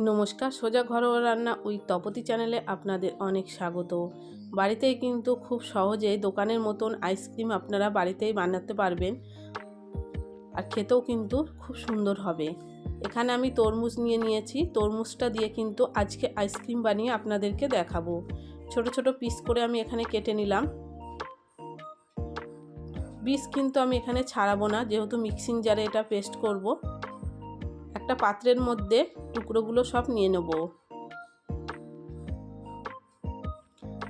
নমস্কার, সোজা ঘরোয়া রান্না উই তপতি চ্যানেলে আপনাদের অনেক স্বাগত। বাড়িতেই কিন্তু খুব সহজেই দোকানের মতন আইসক্রিম আপনারা বাড়িতেই বানাতে পারবেন আর খেতেও কিন্তু খুব সুন্দর হবে। এখানে আমি তরমুজ নিয়ে নিয়েছি। তরমুজটা দিয়ে কিন্তু আজকে আইসক্রিম বানিয়ে আপনাদেরকে দেখাবো। ছোট ছোট পিস করে আমি এখানে কেটে নিলাম। বিষ কিন্তু আমি এখানে ছাড়াবো না, যেহেতু মিক্সিং জারে এটা পেস্ট করব। একটা পাত্রের মধ্যে টুকরোগুলো সব নিয়ে নেব।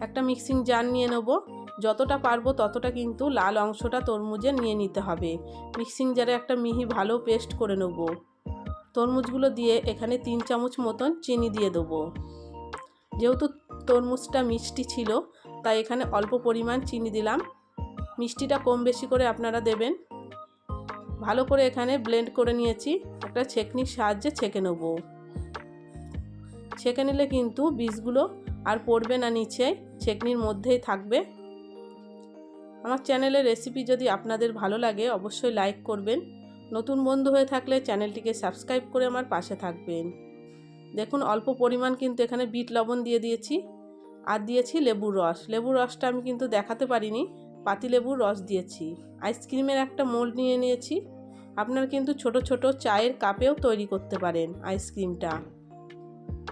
একটা মিক্সিং জার নিয়ে নেব। যতটা পারব ততটা কিন্তু লাল অংশটা তরমুজে নিয়ে নিতে হবে। মিক্সিং জারে একটা মিহি ভালো পেস্ট করে নেব। তরমুজগুলো দিয়ে এখানে তিন চামচ মতন চিনি দিয়ে দেবো। যেহেতু তরমুজটা মিষ্টি ছিল, তাই এখানে অল্প পরিমাণ চিনি দিলাম। মিষ্টিটা কম বেশি করে আপনারা দেবেন। ভালো করে এখানে ব্লেন্ড করে নিয়েছি। একটা ছেকনির সাহায্যে ছেঁকে নেব। ছেঁকে নিলে কিন্তু বীজগুলো আর পড়বে না নিচে, ছেকনির মধ্যেই থাকবে। আমার চ্যানেলের রেসিপি যদি আপনাদের ভালো লাগে, অবশ্যই লাইক করবেন। নতুন বন্ধু হয়ে থাকলে চ্যানেলটিকে সাবস্ক্রাইব করে আমার পাশে থাকবেন। দেখুন, অল্প পরিমাণ কিন্তু এখানে বিট লবণ দিয়ে দিয়েছি। আর দিয়েছি লেবুর রস। লেবুর রসটা আমি কিন্তু দেখাতে পারিনি। পাতিলেবুর রস দিয়েছি। আইসক্রিমের একটা মোল্ড নিয়ে নিয়েছি। আপনার কিন্তু ছোট ছোট চায়ের কাপেও তৈরি করতে পারেন আইসক্রিমটা।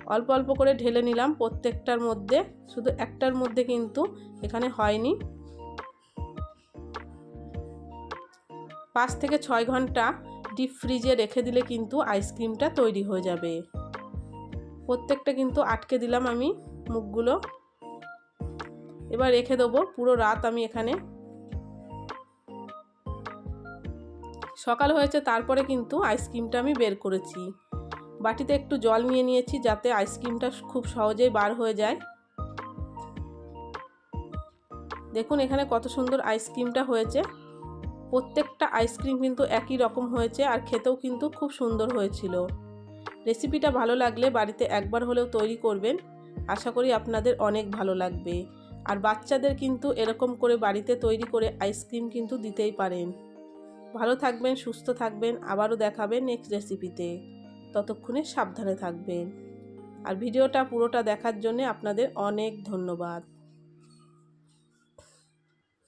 অল্প অল্প করে ঢেলে নিলাম প্রত্যেকটার মধ্যে। শুধু একটার মধ্যে কিন্তু এখানে হয়নি। পাঁচ থেকে ছয় ঘণ্টা ডিপ ফ্রিজে রেখে দিলে কিন্তু আইসক্রিমটা তৈরি হয়ে যাবে। প্রত্যেকটা কিন্তু আটকে দিলাম আমি মুখগুলো। এবার রেখে দেবো, পুরো রাত আমি এখানে। সকাল হয়েছে, তারপরে কিন্তু আইসক্রিমটা আমি বের করেছি। বাটিতে একটু জল নিয়ে নিয়েছি যাতে আইসক্রিমটা খুব সহজেই বার হয়ে যায়। দেখুন এখানে কত সুন্দর আইসক্রিমটা হয়েছে। প্রত্যেকটা আইসক্রিম কিন্তু একই রকম হয়েছে আর খেতেও কিন্তু খুব সুন্দর হয়েছিল। রেসিপিটা ভালো লাগলে বাড়িতে একবার হলেও তৈরি করবেন। আশা করি আপনাদের অনেক ভালো লাগবে। আর বাচ্চাদের কিন্তু এরকম করে বাড়িতে তৈরি করে আইসক্রিম কিন্তু দিতেই পারেন। ভালো থাকবেন, সুস্থ থাকবেন, আবারও দেখাবেন নেক্সট রেসিপিতে ততক্ষণে সাবধানে থাকবেন। আর ভিডিওটা পুরোটা দেখার জন্য আপনাদের অনেক ধন্যবাদ।